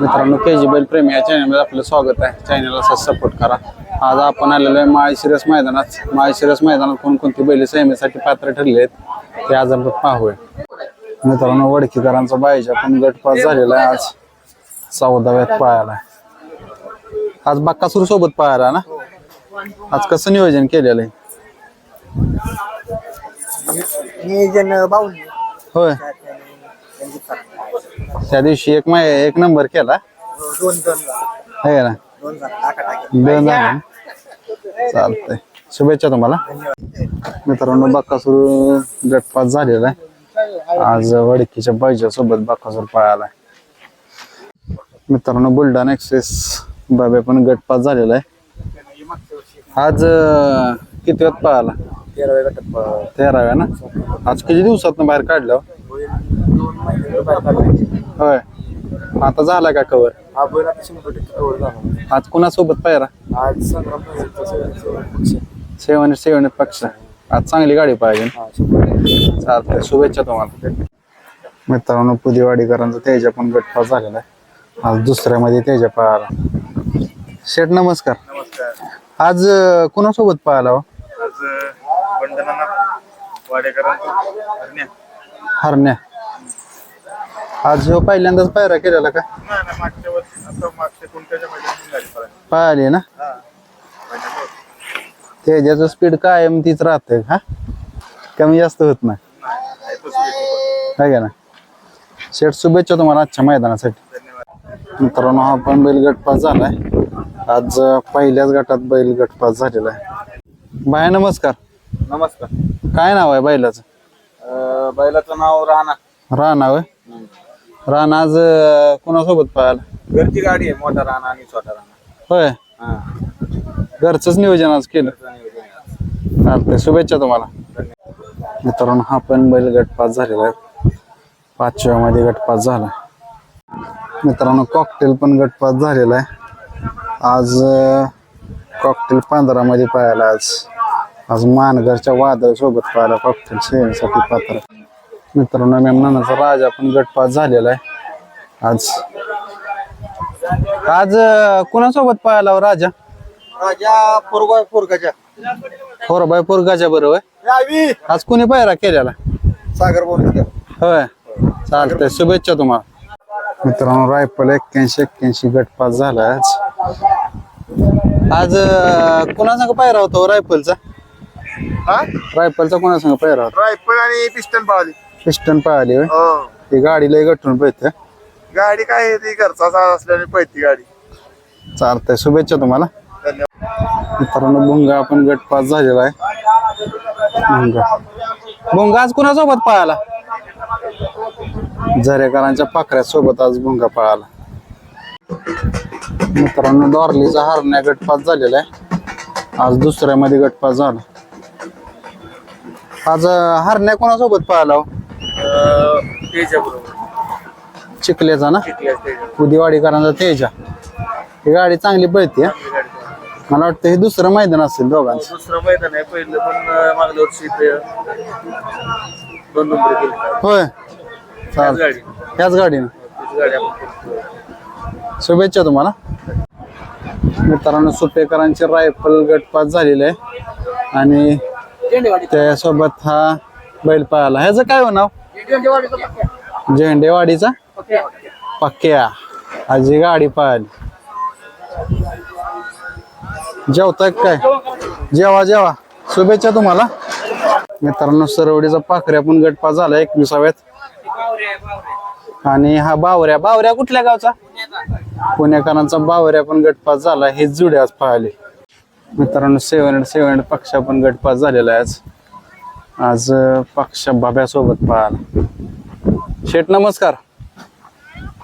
मित्रांनो के जी बैल प्रेमी या चॅनलमध्ये आपलं स्वागत आहे. चॅनलला असं सपोर्ट करा. आज आपण आलेलो आहे माळशिरस मैदानात. माळशिरस मैदानात कोणकोणती बैल सेमीसाठी पात्र ठरले आहेत ते आज आपण पाहूया. मित्रांनो वडकीकरांचा बाईच्या पण गटपास झालेला आहे. आज चौदाव्यात पाहायला आज बाक्कासूर सोबत पाहायला ना? आज कसं नियोजन केलेलं आहे? नियोजन होय. त्या दिवशी एक मै एक नंबर केला. दोन दोन आहे ना. दोन दोन झाले? चालतंय. शुभेच्छा तुम्हाला. मित्रांनो बाकासूर गटपास झालेला आहे. आज वडकीच्या बाईच्या सोबत बाकासूर पळाला मित्रांनो बुलढाणा एक्सेस बाबे पण गटपास झालेला आहे. आज किती वेळात पळाला? तेराव्या गटात तेराव्या ना? आज किती दिवसात बाहेर काढलं? होय. आता झाला का कवर हा बैल आता शंभर टक्के कवर झाला. आज कुणासोबत पायरा? आज संग्राम पाहिजे सेवन सेवन पक्ष. आज चांगली गाडी पाहिजे. हा शंभर टक्के. चालतंय. शुभेच्छा तुम्हाला. मित्रांनो पुदिवाडीकरांचा तेजा पण गटपास झालेला आहे. आज दुसऱ्यामध्ये तेजा पळाला शेठ नमस्कार. नमस्कार. आज अं, कुणासोबत पळाला हो? आज वाडेकरांचा हरण्या. आज ह्यो पहिल्यांदाच पायरा केलेला का? मागच्या वर्षी आता मागच्या कोणत्याच्या मैदानात गाडी पळाली पळाली ना? हा स्पीड कायम तीच राहतंय हा कमी जास्त होत नाही. आहे का ना? शेठ शुभेच्छा तुम्हाला आजच्या मैदानासाठी. मित्रांनो हा पण बैल गटपास झालाय. आज अं, पहिल्याच गटात बैल गटपास झालेला आहे. बाय नमस्कार. नमस्कार. काय नाव आहे बैलाचं? अं, बैलाचं नाव राणा. राणा होय? राणा आज अं, कोणासोबत पाहायला? घरची गाडी आहे मोठा राणा आणि छोटा राणा. होय? हा. घरचंच नियोजन आज केलं. चालतंय शुभेच्छा तुम्हाला. मित्रांनो हा पण बैल गटपास झालेला आहे. पाचव्या मध्ये गटपास झाला. मित्रांनो कॉकटेल पण गटपास झालेला आहे. आज कॉकटेल पंधरा मध्ये पाहायला आज. आज मानगरच्या वादळ सोबत पाहायला कॉकटेल शेण्यासाठी पात्र. मित्रांनो मेमनाचा राजा पण गटपास झालेला आहे. आज आज अं, कुणासोबत पाहायला राजा? राजा पोरगा पोरगाच्या फोर बाय पोरगाच्या बरोबर. यावी आज कुणी पायरा केलेला? सागर बोलकर होय. चालतंय शुभेच्छा तुम्हाला. मित्रांनो रायफल एक्क्याऐंशी एक्क्याऐंशी गटपास झाला आज. आज अं, कुणासंग पायरा होता हो रायफलचा? हा? रायफलचा कुणासंग पायरा होता. रायफल आणि पिस्टन पावली पिस्टन पाहिली होय? हो. ती गाडी लय गटून पळते. गाडी काय आहे ती घरचा साज असल्याने पळती गाडी. चालतंय. शुभेच्छा तुम्हाला. धन्यवाद. मित्रांनो भुंगा पण गटपास झालेला आहे. भुंगा. भुंगा आज कुणासोबत पळाला? झरेकरांच्या पाखऱ्या सोबत आज भुंगा पळाला. मित्रांनो डॉर्लीचा हरण्या गटपास झालेला आहे. आज दुसऱ्यामध्ये गटपास झाला. आज हरण्या कोणासोबत पळाला हो? चिखल्याचा ना? उदिवाडीकरांचा तेजा. ही गाडी चांगली पळते मला वाटतं हे दुसरं मैदान असेल दोघांचं. दुसरं मैदान आहे पहिलं पण अं, मागल्या वर्षी ते दोन नंबर केली. होय. चाल गाडी. ह्याच गाडीनं. गाडी आपण करतो. शुभेच्छा तुम्हाला. मित्रांनो सुपेकरांचे रायफल गटपास झालेले आहे. आणि त्यासोबत हा बैल पळाला ह्याचं काय हो नाव? झेंडेवाडीचा? पक्क्या आजी गाडी पाहिली. जेवताय काय? जेवा जेवा. शुभेच्छा तुम्हाला. मित्रांनो सरवडीचा पाखऱ्या पण गटपास झाला एकविसाव्यात. आणि हा बावऱ्या. बावऱ्या कुठल्या गावचा? पुणेकरांचा बावऱ्या पण गटपास झाला. हे जुड्याच पळाली मित्रांनो सेव्हन हंड्रेड सेव्हन हंड्रेड पक्षा पण गटपास झालेला आहे आज. आज पक्ष बाब्यासोबत पाहायला. शेठ नमस्कार.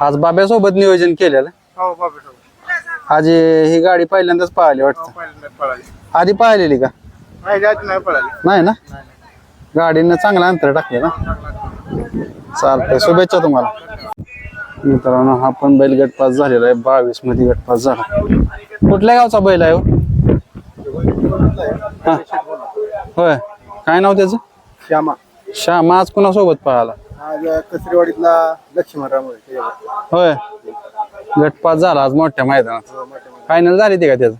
आज बाब्यासोबत नियोजन केलेलं? हो बाबा हो. आज हे- ही गाडी पहिल्यांदाच पाहिली वाटतं? पहिल्यांदा पळाली. आधी पाहिलेली का? नाही आधी नाही पळाली. नाही ना? गाडीनं चांगलं अंतर टाकले ना? चालतंय शुभेच्छा तुम्हाला. मित्रांनो हा पण बैल गटपास झालेला आहे. बावीसमध्ये गटपास झाला. कुठल्या गावचा बैल आहे हो? हा. होय. काय नाव त्याचं? श्यामा. श्यामा आज कुणासोबत पाहायला आज कसरीवाडीतला लक्ष्मणराव होय. गटपात झाला आज मोठ्या मैदानात. फायनल झाली ती का त्याचं?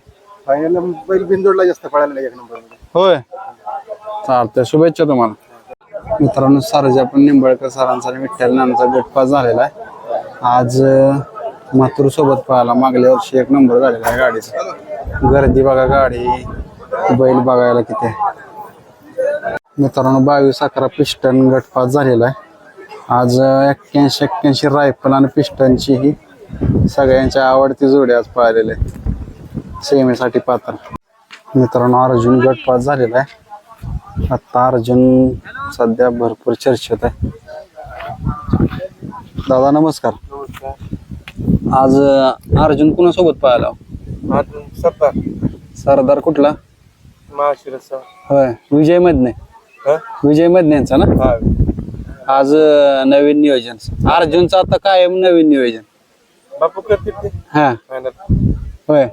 फायनल बैल बिंदोडला जास्त पळायला एक नंबर. होय. चालतंय शुभेच्छा तुम्हाला. मित्रांनो सरजा पण निंबाळकर सरांचा आणि विठ्ठल गटपास झालेला आहे. आज मातूर सोबत पाहायला मागल्या वर्षी एक नंबर झालेला आहे गाडीचा. गर्दी बघा गाडी. बैल बघायला किती आहे. मित्रांनो बावीस अकरा पिस्टन गटपास झालेला आहे. आज एक्क्याऐंशी एक्क्याऐंशी रायफल आणि पिस्टनची ही सगळ्यांच्या आवडती जोडी आज पाहिलेली आहे. सेमीसाठी पात्र. मित्रांनो अर्जुन गटपास झालेला आहे. आता अर्जुन सध्या भरपूर चर्चेत आहे. दादा नमस्कार. आज अर्जुन कुणासोबत पाहायला सत्तर सरदार कुठला? होय विजय मधने विजय मधनेचा ना? हा. आज अं, नवीन नियोजन. अर्जुनचं आता कायम नवीन नियोजन. बापू करतील ते? हा. होय.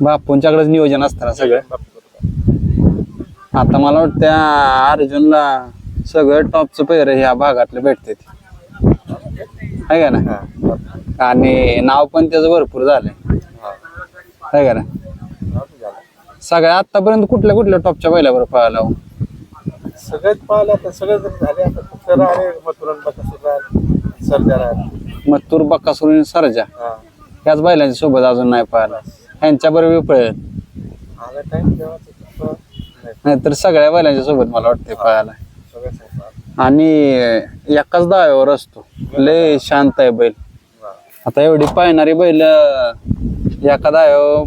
बापूंच्याकडेच नियोजन असतं ना सगळं? बापू करतात. आता मला वाटतं त्या अर्जुनला सगळं टॉपचं पैर ह्या भागातले भेटते आहे का ना हा. बापू. आणि नाव पण त्याचं भरपूर झालंय. हा. आहे का ना. सगळ्या आतापर्यंत कुठल्या कुठल्या टॉपच्या बैलावर पाहायला हो? सगळेच पाहिलं आता सगळं झाले आता फक्त राहिले मथुरण बकासूर राहिले सर्जा राहिले मत्तूर बक्कासुर सरजा. हा. याच बैलांच्या सोबत अजून नाही पाहिला ह्यांच्या बरोबर पळेल. आला टाइम तेव्हा ते फक्त नाही, नाहीतर सगळ्या बैलांच्या सोबत मला वाटते पाहायला सगळं. आणि एकाच दाव्यावर असतो. लय शांत आहे बैल. हा. आता एवढी पाहणारी बैल एका दाव्यावर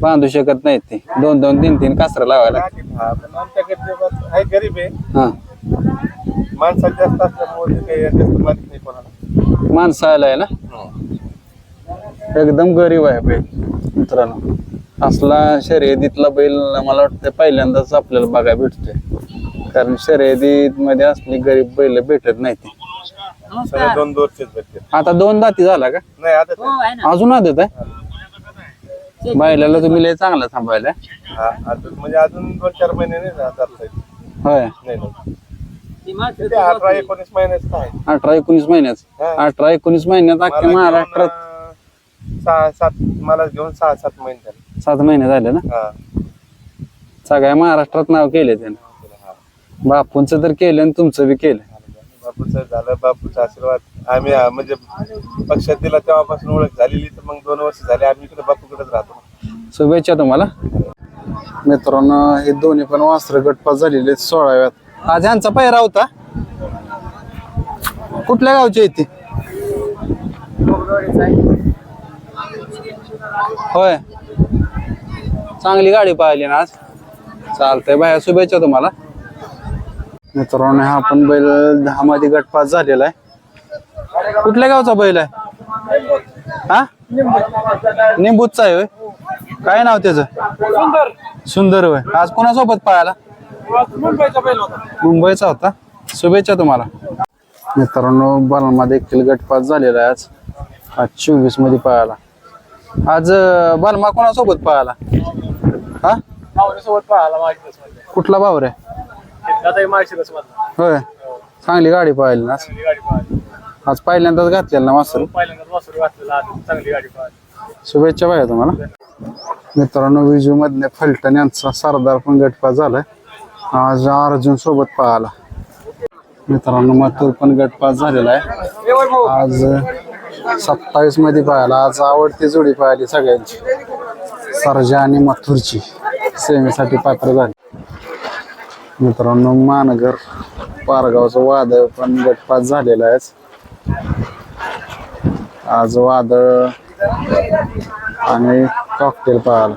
बांधू शकत नाहीत ते. दोन दोन तीन तीन कासरा लावायला हा, पण आमच्याकडे आहे गरीब आहे. हा. माणसात जास्त असल्यामुळे ते काही जास्त माहीत नाही कोणाला. माणसं आलाय ना? एकदम गरीब आहे बैल मित्रांनो. असला शर्यतीतला बैल मला वाटतं पहिल्यांदाच आपल्याला बघायला भेटतोय. कारण शर्यतीत मध्ये असली गरीब बैल भेटत नाही ते सगळे दोन दोरचेच भेटते आता दोन दाती झाला का? नाही आता ते- अजून आदत आहे? बैलाला तुम्ही लय चांगला थांबायला हा, अजून म्हणजे अजून दोन चार महिने नाही जात आता इथे. होय नाही नाही. ते अठरा एकोणीस महिन्याचं आहे अठरा एकोणीस महिन्यात हा. अठरा एकोणीस महिन्यात मला अख्ख्या महाराष्ट्रात अं, सहा सात मला घेऊन सहा सात महिने झाले सात महिने झाले ना हा. सगळ्या महाराष्ट्रात नाव केले त्याने हा. बापूंचं तर केलं आणि तुमचं बी केलं बापूचं झालं बापूचा आशीर्वाद आम्ही अं, म्हणजे पक्षात दिला तेव्हापासून ओळख झालेली तर मग दोन वर्ष झाले आम्ही इकडे बापूकडेच राहतो. शुभेच्छा तुम्हाला. मित्रांनो हे दोन्ही पण वास्त्र गटपास झालेले आहेत सोळाव्यात. आज यांचा पहिरा होता. कुठल्या गावची आहे ती? होय. चांगली गाडी पाहिली ना आज. चालतंय बाया शुभेच्छा तुम्हाला. मित्रांनो हा पण बैल दहा मध्ये गटपास झालेला आहे. कुठल्या गावचा बैल आहे? हा? निंबूतचा आहे होय. काय नाव त्याचं? सुंदर. होय. आज कोणासोबत पाहायला? मुंबईचा होता. शुभेच्छा तुम्हाला. मित्रांनो बलमा देखील गटपास झालेला आहे आज. आज चोवीसमध्ये पाहायला. आज बलमा कोणासोबत पाहायला? हा? कुठला भाऊ रे होय. चांगली गाडी पाहिली ना आज. पाहिली पहिल्यांदाच घातलेलं ना वासर? पहिल्यांदा वासरू घातलेला चांगली गाडी पाहिली शुभेच्छा पाहिजे तुम्हाला. मित्रांनो विजू मधने फलटण यांचा सरदार पण गटपास झालाय. आज अर्जुन सोबत पाहायला मित्रांनो मथुर पण गटपास झालेला आहे. आज सत्तावीसमध्ये पाहायला आज आवडती जोडी पाहिली सगळ्यांची. सरजा आणि मथुरची सेमीसाठी पात्र झाली. मित्रांनो मानगर पारगावचं वादळ पण गटपास झालेलं आहे. आज वादळ आणि कॉकटेल पाहाल